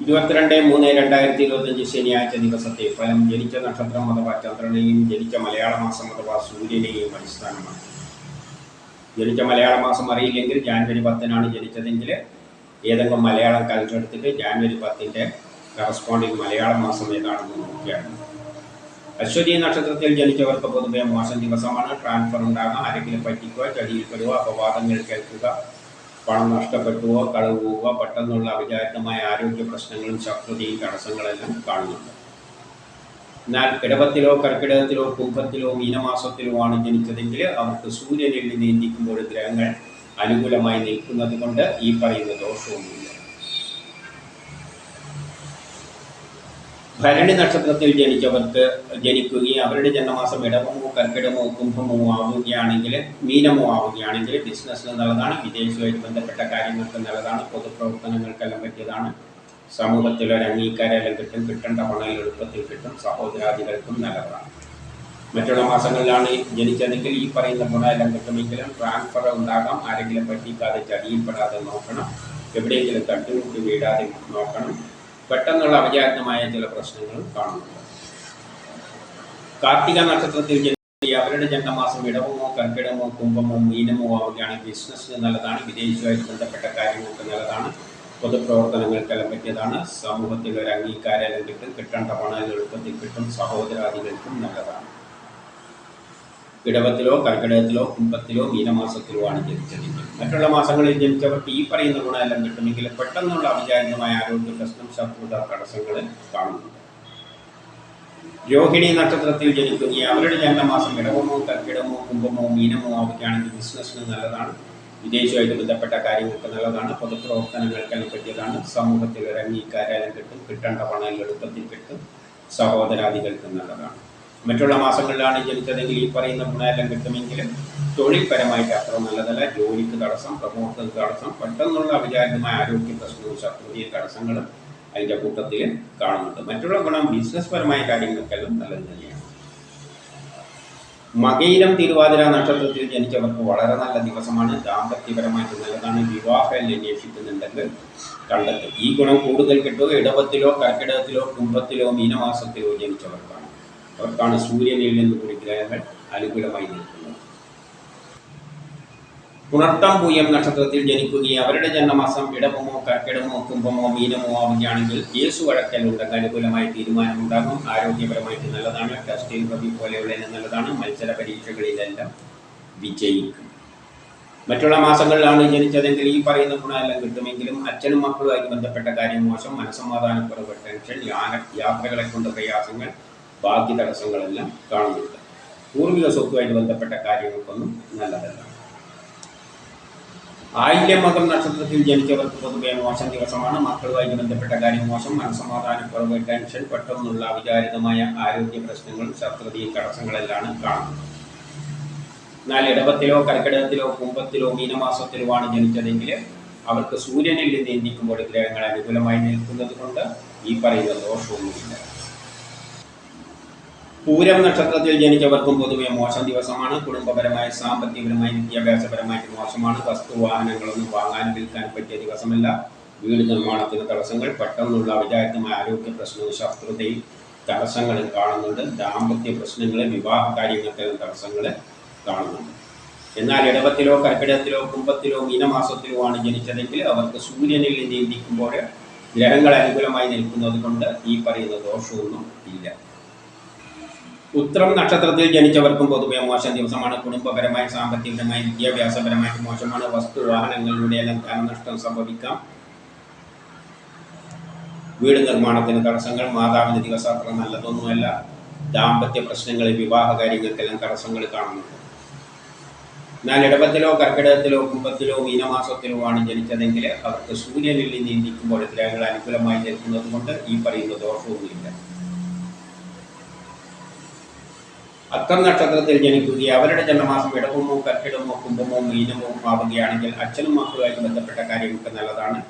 ഇരുപത്തിരണ്ട് മൂന്ന് രണ്ടായിരത്തി ഇരുപത്തഞ്ച് ശനിയാഴ്ച ദിവസത്തെ ഫലം ജനിച്ച നക്ഷത്രം അഥവാ ചന്ദ്രനെയും ജനിച്ച മലയാള മാസം അഥവാ സൂര്യനെയും അടിസ്ഥാനമാണ് ജനിച്ച മലയാള മാസം അറിയില്ലെങ്കിൽ ജാനുവരി പത്തിനാണ് ജനിച്ചതെങ്കിൽ ഏതെങ്കിലും മലയാളം കലണ്ടർ എടുത്തിട്ട് ജാനുവരി പത്തിന്റെ കറസ്പോണ്ടിങ് മലയാള മാസം ഏതാണെന്ന് നോക്കിയാണ് അശ്വതി നക്ഷത്രത്തിൽ ജനിച്ചവർക്ക് പൊതുവെ മോശം ദിവസമാണ്. ട്രാൻസ്ഫർ ഉണ്ടാകാം. ആരെങ്കിലും പറ്റിക്കുക ചടിയിൽപ്പെടുക അപവാദങ്ങൾ കേൾക്കുക പണം നഷ്ടപ്പെട്ടുവോ പോവുക പെട്ടെന്നുള്ള അവിചാരിതമായ ആരോഗ്യ പ്രശ്നങ്ങളും ശക്തതയും തടസ്സങ്ങളെല്ലാം കാണുന്നുണ്ട്. എന്നാൽ കിടപത്തിലോ കർക്കിടകത്തിലോ കുംഭത്തിലോ മീനമാസത്തിലോ ആണ് ജനിച്ചതെങ്കിൽ അവർക്ക് സൂര്യനിൽ നിയന്ത്രിക്കുമ്പോൾ ഗ്രഹങ്ങൾ അനുകൂലമായി നിൽക്കുന്നത് കൊണ്ട് ഈ പറയുന്ന ദോഷവുമില്ല. ഭരണി നക്ഷത്രത്തിൽ ജനിച്ചവർക്ക് ജനിക്കുകയും അവരുടെ ജന്മമാസം ഇടവമോ കർക്കിടമോ കുംഭമോ ആവുകയാണെങ്കിൽ മീനമോ ആവുകയാണെങ്കിൽ ബിസിനസ്സിന് നല്ലതാണ്. വിദേശവുമായിട്ട് ബന്ധപ്പെട്ട കാര്യങ്ങൾക്ക് നല്ലതാണ്. പൊതുപ്രവർത്തനങ്ങൾക്കെല്ലാം പറ്റിയതാണ്. സമൂഹത്തിൽ ഒരു അംഗീകാരമെല്ലാം കിട്ടും. കിട്ടേണ്ട പണം എളുപ്പത്തിൽ കിട്ടും. സഹോദരാദികൾക്കും നല്ലതാണ്. മറ്റുള്ള മാസങ്ങളിലാണ് ജനിച്ചതെങ്കിൽ ഈ പറയുന്ന ഗുണമെല്ലാം കിട്ടുമെങ്കിലും ട്രാൻസ്ഫർ ഉണ്ടാകാം. ആരെങ്കിലും പറ്റിക്കാതെ ചടിയിൽപ്പെടാതെ നോക്കണം. എവിടെയെങ്കിലും തട്ടുമുട്ടി വീഴാതെ നോക്കണം. പെട്ടെന്നുള്ള അപചാരിതമായ ചില പ്രശ്നങ്ങളും കാണുന്നുണ്ട്. കാർത്തിക നക്ഷത്രത്തിൽ ജനിച്ച അവരുടെ ജന്മമാസം ഇടവമോ കർക്കിടമോ കുംഭമോ മീനമോ ആവുകയാണെങ്കിൽ ബിസിനസ്സിന് നല്ലതാണ് വിദേശവുമായിട്ട് ബന്ധപ്പെട്ട കാര്യങ്ങൾക്ക് നല്ലതാണ് പൊതുപ്രവർത്തനങ്ങൾക്കെല്ലാം പറ്റിയതാണ് സമൂഹത്തിൽ ഒരു അംഗീകാരം കിട്ടും കിട്ടേണ്ട പണം എളുപ്പത്തിൽ കിട്ടും സഹോദരാദികൾക്കും നല്ലതാണ്. ഇടവത്തിലോ കർക്കിടകത്തിലോ കുംഭത്തിലോ മീനമാസത്തിലോ ആണ് ജനിച്ചതെങ്കിൽ മറ്റുള്ള മാസങ്ങളിൽ ജനിച്ചവർക്ക് ഈ പറയുന്ന ഗുണമെല്ലാം കിട്ടുമെങ്കിൽ പെട്ടെന്നുള്ള അവിചാരിതമായ ആരോഗ്യ പ്രശ്നം ശത്രുത തടസ്സങ്ങൾ കാണുന്നുണ്ട്. രോഹിണി നക്ഷത്രത്തിൽ ജനിക്കുന്ന അവരുടെ ജനനമാസം ഇടവമോ കർക്കിടമോ കുംഭമോ മീനമോ ആവുകയാണെങ്കിൽ ബിസിനസ്സിന് നല്ലതാണ്. വിദേശമായിട്ട് ബന്ധപ്പെട്ട കാര്യങ്ങൾക്ക് നല്ലതാണ്. പൊതുപ്രവർത്തനങ്ങൾക്കെല്ലാം പറ്റിയതാണ് സമൂഹത്തിൽ ഒരു അംഗീകാരം കിട്ടും. കിട്ടേണ്ട പണം എളുപ്പത്തിൽ കിട്ടും. സഹോദരാദികൾക്ക് നല്ലതാണ്. മറ്റുള്ള മാസങ്ങളിലാണ് ജനിച്ചതെങ്കിൽ ഈ പറയുന്ന ഗുണമെല്ലാം കിട്ടുമെങ്കിലും തൊഴിൽപരമായിട്ട് അത്ര നല്ലതല്ല. ജോലിക്ക് തടസ്സം പ്രമോഷന് തടസ്സം പെട്ടെന്നുള്ള അവിചാരിതമായ ആരോഗ്യ പ്രശ്നവും ശത്രുതയും തടസ്സങ്ങളും അതിന്റെ കൂട്ടത്തിൽ കാണുന്നുണ്ട്. മറ്റുള്ള ഗുണം ബിസിനസ് പരമായ കാര്യങ്ങൾക്കെല്ലാം നല്ലത് തന്നെയാണ്. മകയിരം തിരുവാതിര നക്ഷത്രത്തിൽ ജനിച്ചവർക്ക് വളരെ നല്ല ദിവസമാണ്. ദാമ്പത്യപരമായിട്ട് നല്ലതാണ്. വിവാഹം അന്വേഷിക്കുന്നുണ്ടെങ്കിൽ കണ്ടെത്തും. ഈ ഗുണം കൂടുതൽ കിട്ടുക ഇടവത്തിലോ കർക്കിടകത്തിലോ കുംഭത്തിലോ മീനമാസത്തിലോ ജനിച്ചവർക്കാണ്. അവർക്കാണ് സൂര്യനിൽ നിന്ന് കൂടി ഗ്രഹങ്ങൾ അനുകൂലമായി നിൽക്കുന്നത്. പുണർത്തം പൂയം നക്ഷത്രത്തിൽ ജനിക്കുകയും അവരുടെ ജന്മമാസം ഇടമോ കർക്കിടമോ കുംഭമോ മീനമോ ആവുകയാണെങ്കിൽ യേശു വഴക്കലുണ്ടെന്ന് അനുകൂലമായ തീരുമാനമുണ്ടാകും. ആരോഗ്യപരമായിട്ട് നല്ലതാണ്. ടെസ്റ്റിൽ റബി പോലെയുള്ള നല്ലതാണ്. മത്സര പരീക്ഷകളിലെല്ലാം വിജയിക്കും. മറ്റുള്ള മാസങ്ങളിലാണ് ജനിച്ചതെങ്കിൽ ഈ പറയുന്ന ഗുണമെല്ലാം കിട്ടുമെങ്കിലും അച്ഛനും മക്കളുമായി ബന്ധപ്പെട്ട കാര്യം മോശം. മനസ്സമാധാനക്കുറവ് ടെൻഷൻ യാത്രകളെ കൊണ്ട് പ്രയാസങ്ങൾ ബാക്കി തടസ്സങ്ങളെല്ലാം കാണുന്നുണ്ട്. പൂർവിക സ്വത്തുമായിട്ട് ബന്ധപ്പെട്ട കാര്യങ്ങൾക്കൊന്നും നല്ലതല്ല. ആയില്യമകം നക്ഷത്രത്തിൽ ജനിച്ചവർക്ക് പൊതുവെ മോശം ദിവസമാണ്. മക്കളുമായിട്ട് ബന്ധപ്പെട്ട കാര്യം മോശം. മനസ്സമാധാനക്കുറവ് ടെൻഷൻ പെട്ടെന്നുള്ള അവിചാരിതമായ ആരോഗ്യ പ്രശ്നങ്ങളും ശത്രുതയും തടസ്സങ്ങളെല്ലാം കാണുന്നത് എന്നാൽ ഇടവത്തിലോ കർക്കിടകത്തിലോ കുംഭത്തിലോ മീനമാസത്തിലോ ആണ് ജനിച്ചതെങ്കിൽ അവർക്ക് സൂര്യനിൽ നിന്ന് ഗ്രഹങ്ങൾ അനുകൂലമായി നിൽക്കുന്നത് കൊണ്ട് ഈ പറയുന്ന ദോഷമൊന്നുമില്ല. പൂരം നക്ഷത്രത്തിൽ ജനിച്ചവർക്കും പൊതുവെ മോശം ദിവസമാണ്. കുടുംബപരമായ സാമ്പത്തികപരമായി വിദ്യാഭ്യാസപരമായിട്ട് മോശമാണ്. വസ്തു വാഹനങ്ങളൊന്നും വാങ്ങാനും വിൽക്കാനും പറ്റിയ ദിവസമല്ല. വീട് നിർമ്മാണത്തിന് തടസ്സങ്ങൾ പെട്ടെന്നുള്ള അവിചാരിതമായ ആരോഗ്യ പ്രശ്നവും ശത്രുതയും തടസ്സങ്ങളും കാണുന്നുണ്ട്. ദാമ്പത്യ പ്രശ്നങ്ങൾ വിവാഹ കാര്യങ്ങൾക്കും തടസ്സങ്ങൾ കാണുന്നുണ്ട്. എന്നാൽ ഇടവത്തിലോ കർക്കിടത്തിലോ കുംഭത്തിലോ മീനമാസത്തിലോ ആണ് ജനിച്ചതെങ്കിൽ അവർക്ക് സൂര്യനിൽ നിന്ന് ഇന്ദിക്കുമ്പോൾ ഗ്രഹങ്ങൾ അനുകൂലമായി നിൽക്കുന്നത് കൊണ്ട് ഈ പറയുന്ന ദോഷമൊന്നും ഇല്ല. ഉത്രം നക്ഷത്രത്തിൽ ജനിച്ചവർക്കും പൊതുവെ മോശം ദിവസമാണ്. കുടുംബപരമായും സാമ്പത്തികപരമായും വിദ്യാഭ്യാസപരമായിട്ട് മോശമാണ്. വസ്തു വാഹനങ്ങളിലൂടെ എല്ലാം ധനനഷ്ടം സംഭവിക്കാം. വീട് നിർമ്മാണത്തിന് തടസ്സങ്ങൾ മാതാവിന് ദിവസം അത്ര നല്ലതൊന്നുമല്ല. ദാമ്പത്യ പ്രശ്നങ്ങൾ വിവാഹ കാര്യങ്ങൾക്കെല്ലാം തടസ്സങ്ങൾ കാണുന്നുണ്ട് എന്നാൽ ഇടവത്തിലോ കർക്കിടകത്തിലോ കുംഭത്തിലോ മീനമാസത്തിലോ ആണ് ജനിച്ചതെങ്കിൽ അവർക്ക് സൂര്യനിൽ നിന്ന് ഇന്ദിക്കുമ്പോൾ ഗ്രഹങ്ങൾ അനുകൂലമായി നിൽക്കുന്നത് കൊണ്ട് ഈ പറയുന്ന ദോഷവുമില്ല അത്തം നക്ഷത്രത്തിൽ ജനിക്കുകയും അവരുടെ ജന്മമാസം ഇടവമോ കർക്കിടമോ കുംഭമോ മീനമോ ആവുകയാണെങ്കിൽ അച്ഛനും മക്കളുമായി ബന്ധപ്പെട്ട കാര്യങ്ങൾക്ക് നല്ലതാണ്.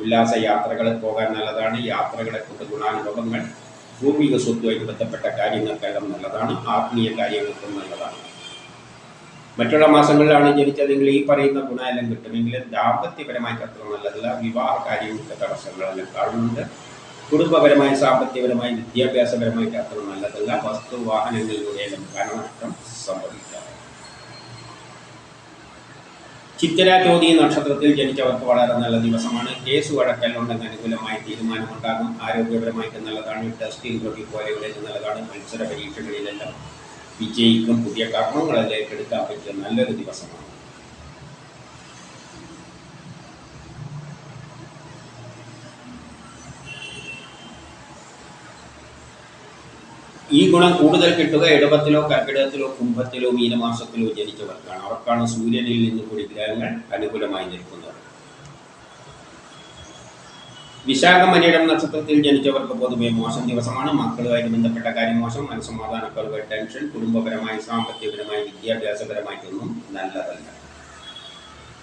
ഉല്ലാസ യാത്രകളിൽ പോകാൻ നല്ലതാണ്. യാത്രകളെ കൊണ്ട് ഗുണാനുഭവങ്ങൾ പൂർവിക സ്വത്തുമായി ബന്ധപ്പെട്ട കാര്യങ്ങൾക്കെല്ലാം നല്ലതാണ്. ആത്മീയ കാര്യങ്ങൾക്കും നല്ലതാണ്. മറ്റുള്ള മാസങ്ങളിലാണ് ജനിച്ചതെങ്കിൽ ഈ പറയുന്ന ഗുണമെല്ലാം കിട്ടുമെങ്കിലും ദാമ്പത്യപരമായിട്ട് അത്ര നല്ലതല്ല. വിവാഹ കാര്യങ്ങൾക്ക് തടസ്സങ്ങളെല്ലാം കാണുന്നുണ്ട്. കുടുംബപരമായി സാമ്പത്തികപരമായി അത്ര നല്ലതല്ല. വസ്തു വാഹനങ്ങളിലൂടെ ധനനഷ്ടം സംഭവിക്കാം. ചിത്തര ജ്യോതി നക്ഷത്രത്തിൽ ജനിച്ചവർക്ക് വളരെ നല്ല ദിവസമാണ്. കേസ് വഴക്കലുണ്ടെങ്കിൽ അനുകൂലമായ തീരുമാനമുണ്ടാകും. ആരോഗ്യപരമായിട്ട് നല്ലതാണ്. ടെസ്റ്റ് തൊട്ടി പോലെയുള്ളത് നല്ലതാണ്. മത്സര പരീക്ഷകളിലെല്ലാം വിജയിക്കും. പുതിയ കർമ്മങ്ങളെല്ലാം എടുക്കാൻ പറ്റിയ നല്ലൊരു ദിവസമാണ്. ഈ ഗുണം കൂടുതൽ കിട്ടുക ഇടവത്തിലോ കർക്കിടകത്തിലോ കുംഭത്തിലോ മീനമാസത്തിലോ ജനിച്ചവർക്കാണ്. അവർക്കാണ് സൂര്യനിൽ നിന്ന് കൂടി ഗ്രഹങ്ങൾ അനുകൂലമായി നിൽക്കുന്നത്. വിശാഖമനിയിടം നക്ഷത്രത്തിൽ ജനിച്ചവർക്ക് പൊതുവെ മോശം ദിവസമാണ്. മക്കളുമായിട്ട് ബന്ധപ്പെട്ട കാര്യം മോശം. മനസ്സമാധാനക്കുറവ് ടെൻഷൻ കുടുംബപരമായി സാമ്പത്തികപരമായി വിദ്യാഭ്യാസപരമായിട്ടൊന്നും നല്ലതല്ല.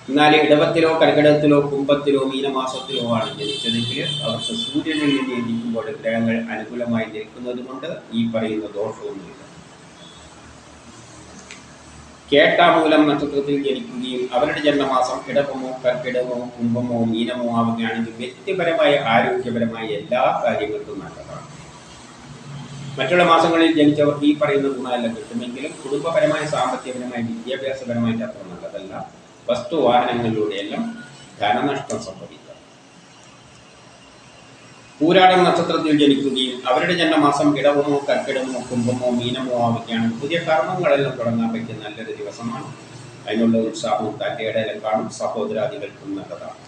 എന്നാൽ ഇടവത്തിലോ കർക്കിടകത്തിലോ കുംഭത്തിലോ മീനമാസത്തിലോ ആണ് ജനിച്ചതെങ്കിൽ അവർക്ക് സൂര്യനിൽ നിന്ന് ഗ്രഹങ്ങൾ അനുകൂലമായി നിൽക്കുന്നത് കൊണ്ട് ഈ പറയുന്ന ദോഷവുമില്ല കേട്ടാമൂലം നക്ഷത്രത്തിൽ ജനിക്കുകയും അവരുടെ ജന്മമാസം ഇടവമോ കർക്കിടകമോ കുംഭമോ മീനമോ ആവുകയാണെങ്കിൽ വ്യക്തിപരമായ ആരോഗ്യപരമായ എല്ലാ കാര്യങ്ങൾക്കും നല്ലതാണ്. മറ്റുള്ള മാസങ്ങളിൽ ജനിച്ചവർ ഈ പറയുന്ന ഗുണമെല്ലാം കിട്ടുമെങ്കിലും കുടുംബപരമായ സാമ്പത്തികപരമായ വിദ്യാഭ്യാസപരമായിട്ട് അത്ര നല്ലതല്ല. വസ്തു വാഹനങ്ങളിലൂടെയെല്ലാം ധനനഷ്ടം സംഭവിക്കാം. പൂരാടം നക്ഷത്രത്തിൽ ജനിക്കുകയും അവരുടെ ജന്മമാസം ഇടവമോ കർക്കിടമോ കുംഭമോ മീനമോ ആവുകയാണ് പുതിയ കർമ്മങ്ങളെല്ലാം തുടങ്ങാൻ പറ്റിയ നല്ലൊരു ദിവസമാണ്. അതിനുള്ള ഉത്സാഹവും തന്റെ കാണും. സഹോദരാദികൾക്കും നല്ലതാണ്.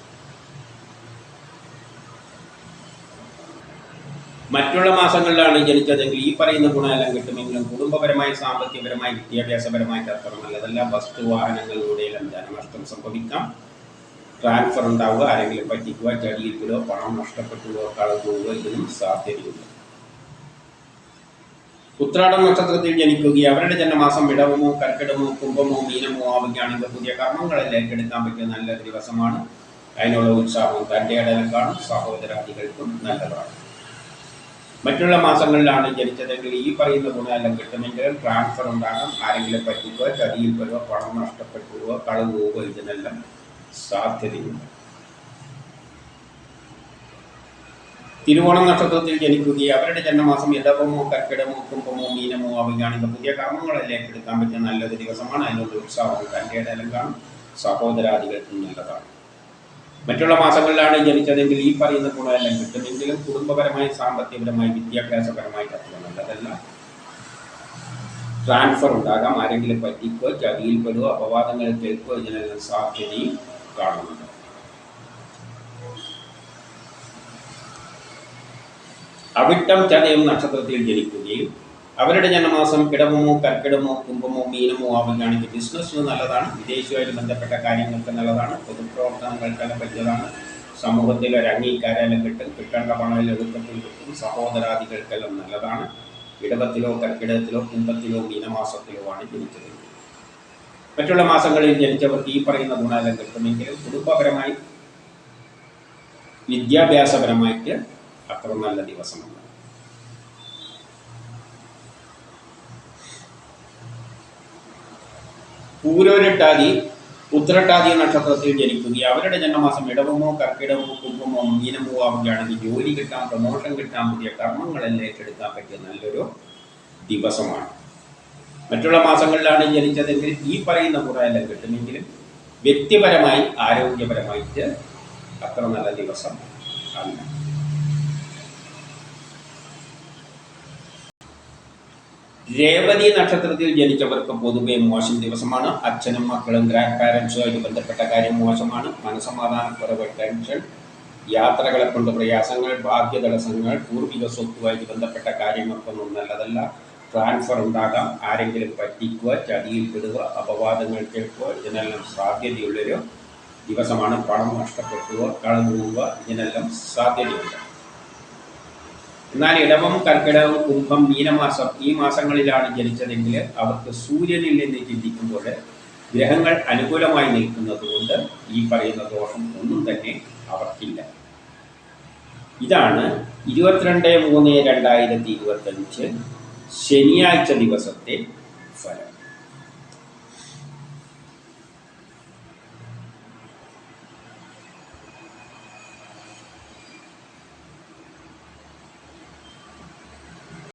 മറ്റുള്ള മാസങ്ങളിലാണ് ജനിച്ചതെങ്കിൽ ഈ പറയുന്ന ഗുണമെല്ലാം കിട്ടുമെങ്കിലും കുടുംബപരമായി സാമ്പത്തികപരമായി വിദ്യാഭ്യാസപരമായിട്ട് അത്ര നല്ലതല്ല. വസ്തു വാഹനങ്ങളിലൂടെയെല്ലാം ധനനഷ്ടം സംഭവിക്കാം. ട്രാൻസ്ഫർ ഉണ്ടാവുക ആരെങ്കിലും പറ്റിക്കുക ചടിയിരിക്കലോ പണം നഷ്ടപ്പെട്ടുവോ പോവുക ഇതിനും സാധ്യതയുണ്ട്. ഉത്രാടം നക്ഷത്രത്തിൽ ജനിക്കുകയും അവരുടെ ജന്മമാസം ഇടവമോ കർക്കിടമോ കുംഭമോ മീനമോ ആവുകയാണെങ്കിൽ പുതിയ കർമ്മങ്ങളിൽ ഏറ്റെടുക്കാൻ പറ്റിയ നല്ല ദിവസമാണ്. അതിനുള്ള ഉത്സാഹവും തന്റെ ഇടയിൽ കാണും സഹോദരാദികൾക്കും നല്ലതാണ്. മറ്റുള്ള മാസങ്ങളിലാണ് ജനിച്ചതെങ്കിൽ ഈ പറയുന്ന ഗുണമെല്ലാം കിട്ടുമെങ്കിൽ ട്രാൻസ്ഫർ ഉണ്ടാകാം. ആരെങ്കിലും പറ്റിക്കുക ചതിയിൽ വരുവോ പണം നഷ്ടപ്പെട്ടുവോ കളവുകയോ ഇതിനെല്ലാം സാധ്യതയുണ്ട്. തിരുവോണം നക്ഷത്രത്തിൽ ജനിക്കുകയും അവരുടെ ജന്മമാസം ഇടവമോ കർക്കിടമോ കുംഭമോ മീനമോ ആവുകയാണെങ്കിൽ പുതിയ കർമ്മങ്ങളെല്ലാം എടുക്കാൻ പറ്റിയ നല്ലൊരു ദിവസമാണ്. അതിനുള്ള ഉത്സാഹം തന്റെ ഇടയിലും കാണും. സഹോദരാദികൾക്കും നല്ലതാണ്. മറ്റുള്ള മാസങ്ങളിലാണ് ജനിച്ചതെങ്കിൽ ഈ പറയുന്ന ഗുണമെല്ലാം കിട്ടുമെങ്കിലും കുടുംബപരമായി സാമ്പത്തികപരമായി വിദ്യാഭ്യാസപരമായിട്ട് അത്ര നല്ലതല്ല ട്രാൻസ്ഫർ ഉണ്ടാകാം. ആരെങ്കിലും പറ്റിക്കോ ചതിയിൽപ്പെടുകയോ അപവാദങ്ങൾ കേൾക്കുകയോ ഇതിനെല്ലാം സാധ്യതയും കാണുന്നുണ്ട്. അവിട്ടം ചതയം നക്ഷത്രത്തിൽ ജനിക്കുകയും അവരുടെ ജന്മമാസം കിടമോ കർക്കിടമോ കുംഭമോ മീനമോ ആവുകയാണെങ്കിൽ ബിസിനസ്സിന് നല്ലതാണ്. വിദേശവുമായിട്ട് ബന്ധപ്പെട്ട കാര്യങ്ങൾക്ക് നല്ലതാണ്. പൊതുപ്രവർത്തനങ്ങൾക്കെല്ലാം പറ്റിയതാണ്. സമൂഹത്തിൽ ഒരു അംഗീകാരം കിട്ടും. കിട്ടേണ്ട പണം എളുപ്പത്തിൽ കിട്ടും. സഹോദരാദികൾക്കെല്ലാം നല്ലതാണ്. ഇടവത്തിലോ കർക്കിടത്തിലോ കുംഭത്തിലോ മീനമാസത്തിലോ ആണ് ജനിച്ചത്. മറ്റുള്ള മാസങ്ങളിൽ ജനിച്ചവർക്ക് ഈ പറയുന്ന ഗുണമെല്ലാം കിട്ടുമെങ്കിലും കുടുംബപരമായി വിദ്യാഭ്യാസപരമായിട്ട് അത്ര നല്ല ദിവസമല്ല. പൂരോരട്ടാതി ഉത്തരട്ടാതി നക്ഷത്രത്തിൽ ജനിക്കുകയും അവരുടെ ജന്മമാസം ഇടവമോ കർക്കിടമോ കുംഭമോ മീനമോ ആവുകയാണെങ്കിൽ ജോലി കിട്ടാൻ പ്രമോഷൻ കിട്ടാൻ പുതിയ കർമ്മങ്ങളെല്ലാം ഏറ്റെടുക്കാൻ പറ്റിയ നല്ലൊരു ദിവസമാണ്. മറ്റുള്ള മാസങ്ങളിലാണ് ജനിച്ചതെങ്കിൽ ഈ പറയുന്ന കുറയെല്ലാം കിട്ടുമെങ്കിലും വ്യക്തിപരമായി ആരോഗ്യപരമായിട്ട് അത്ര നല്ല ദിവസം അല്ല രേവതി നക്ഷത്രത്തിൽ ജനിച്ചവർക്ക് പൊതുവെ മോശം ദിവസമാണ്. അച്ഛനും മക്കളും ഗ്രാൻഡ് പാരൻസുമായിട്ട് ബന്ധപ്പെട്ട കാര്യം മോശമാണ്. മനസമാധാനക്കുറവ് ടെൻഷൻ യാത്രകളെ കൊണ്ട് പ്രയാസങ്ങൾ ഭാഗ്യ തടസ്സങ്ങൾ പൂർവിക സ്വത്തുമായിട്ട് ബന്ധപ്പെട്ട കാര്യങ്ങൾക്കൊന്നും നല്ലതല്ല. ട്രാൻസ്ഫർ ഉണ്ടാകാം. ആരെങ്കിലും പറ്റിക്കുക ചതിയിൽപ്പെടുക അപവാദങ്ങൾ കേൾക്കുക ഇതിനെല്ലാം സാധ്യതയുള്ളൊരു ദിവസമാണ്. പണം നഷ്ടപ്പെടുക കളഞ്ഞു പോവുക ഇതിനെല്ലാം സാധ്യതയുണ്ട്. എന്നാൽ ഇടവം കർക്കിടകം കുംഭം മീനമാസം ഈ മാസങ്ങളിലാണ് ജനിച്ചതെങ്കിൽ അവർക്ക് സൂര്യനിൽ നിന്ന് ചിന്തിക്കുമ്പോൾ ഗ്രഹങ്ങൾ അനുകൂലമായി നിൽക്കുന്നത് കൊണ്ട് ഈ പറയുന്ന ദോഷം ഒന്നും തന്നെ അവർക്കില്ല. ഇതാണ് ഇരുപത്തിരണ്ട് മൂന്ന് രണ്ടായിരത്തി ഇരുപത്തഞ്ച് ശനിയാഴ്ച ദിവസത്തെ ഫലം.